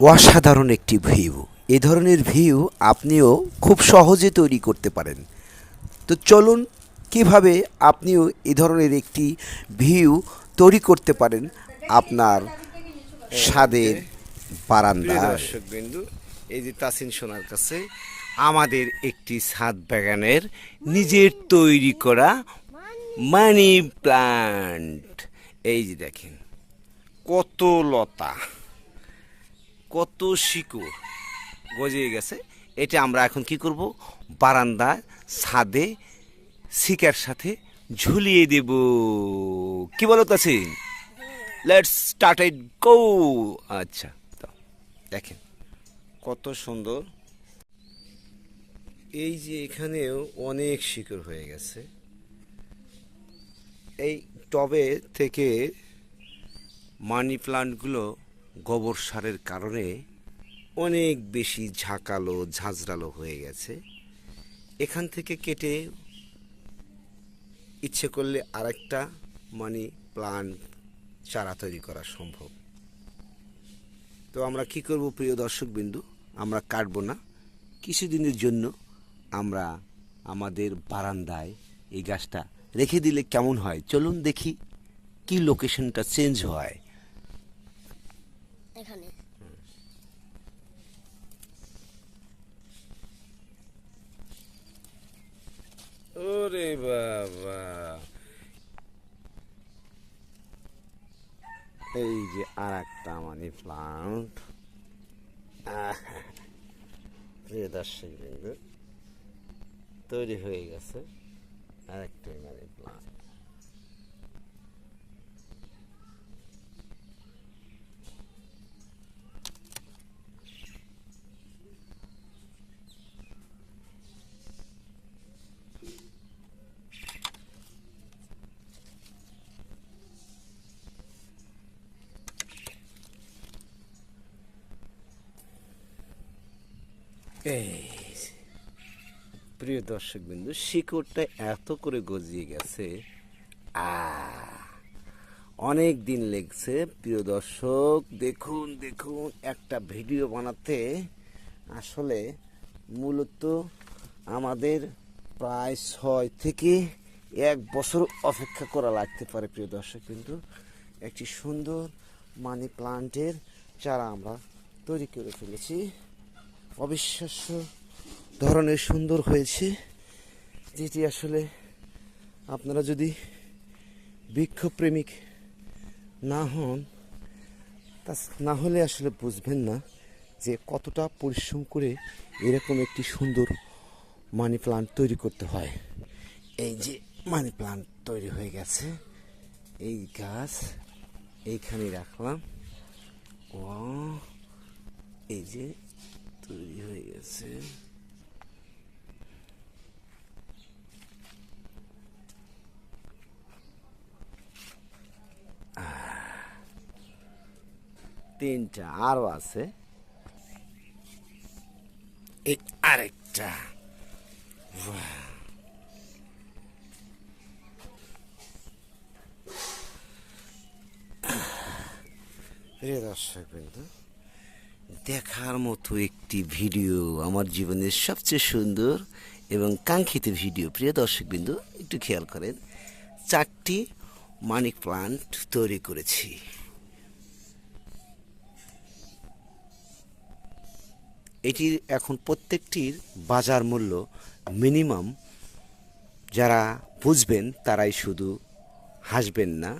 অসাধারণ একটি ভিউ। এ ধরনের ভিউ আপনিও খুব সহজে তৈরি করতে পারেন। তো চলুন, কীভাবে আপনিও এ ধরনের একটি ভিউ তৈরি করতে পারেন আপনার স্বাদের বারান্দা দর্শক বিন্দু, এই যে তাসিন সোনার কাছে আমাদের একটি ছাদ বাগানের নিজের তৈরি করা মানি প্লান্ট। এই যে দেখেন, কত লতা। কত শিকড় গজিয়ে গেছে। এটা আমরা এখন কি করব? বারান্দা, ছাদে, শিকার সাথে ঝুলিয়ে দেব। কি বলো Tasin let's start it go আচ্ছা তো দেখেন, কত সুন্দর। এই যে এখানেও অনেক শিকড় হয়ে গেছে। এই টবে থেকে মানি প্লান্টগুলো গোবর সারের কারণে অনেক বেশি ঝাঁকালো, ঝাঁঝরালো হয়ে গেছে। এখান থেকে কেটে ইচ্ছে করলে আরেকটা মানি প্লান্ট চারা তৈরি করা সম্ভব। তো আমরা কি করব প্রিয় দর্শক বিন্দু আমরা কাটবো না। কিছুদিনের জন্য আমরা আমাদের বারান্দায় এই গাছটা রেখে দিলে কেমন হয়? চলুন দেখি কি লোকেশনটা চেঞ্জ হয়। এখানে। ওরে বাবা। এই যে আর একটা মানি প্লান্ট প্রিয় দর্শক তৈরি হয়ে গেছে আর একটা মানি প্লান্ট এই, প্রিয় দর্শক বিন্দু শিকড়টা এত করে গজিয়ে গেছে, আ, অনেক দিন লেগছে। প্রিয় দর্শক, দেখুন দেখুন, একটা ভিডিও বানাতে। আসলে মূলত আমাদের প্রায় ছয় থেকে এক বছর অপেক্ষা করা লাগতে পারে, প্রিয় দর্শক কিন্তু একটি সুন্দর মানি প্লান্টের চারা আমরা তৈরি করে ফেলেছি। অবিশ্বাস্য ধরনের সুন্দর হয়েছে, যেটি আসলে আপনারা যদি বৃক্ষপ্রেমিক না হন, তা না হলে আসলে বুঝবেন না যে কতটা পরিশ্রম করে এরকম একটি সুন্দর মানি প্লান্ট তৈরি করতে হয়। এই যে মানি প্লান্ট তৈরি হয়ে গেছে, এই গাছ এইখানে রাখলাম। ও এই যে তৈরি হয়ে গেছে তিনটা আরও আছে এই আরেকটা। প্রিয় দর্শক বিন্দু দেখার মতো একটি ভিডিও আমার জীবনের সবচেয়ে সুন্দর এবং কাঙ্ক্ষিত ভিডিও। প্রিয় দর্শকবৃন্দ, একটু খেয়াল করেন, চারটি মানিক প্লান্ট তৈরি করেছি। এটির এখন প্রত্যেকটির বাজার মূল্য মিনিমাম, যারা বুঝবেন তারাই শুধু হাসবেন না,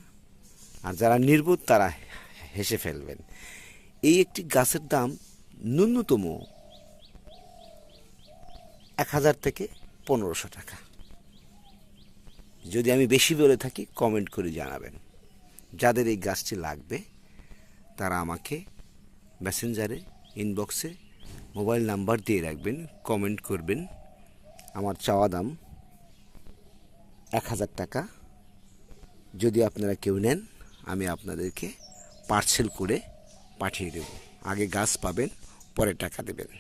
আর যারা নির্বোধ তারা হেসে ফেলবেন। এই একটি গাছের দাম ন্যূনতম এক হাজার থেকে পনেরোশো টাকা। যদি আমি বেশি বলে থাকি কমেন্ট করে জানাবেন। যাদের এই গাছটি লাগবে, তারা আমাকে মেসেঞ্জারে ইনবক্সে মোবাইল নাম্বার দিয়ে রাখবেন কমেন্ট করবেন। আমার চাওয়া দাম এক হাজার টাকা। যদি আপনারা কেউ নেন, আমি আপনাদেরকে পার্সেল করে পাঠিয়ে দেব। আগে গাছ পাবেন পরে টাকা দেবেন।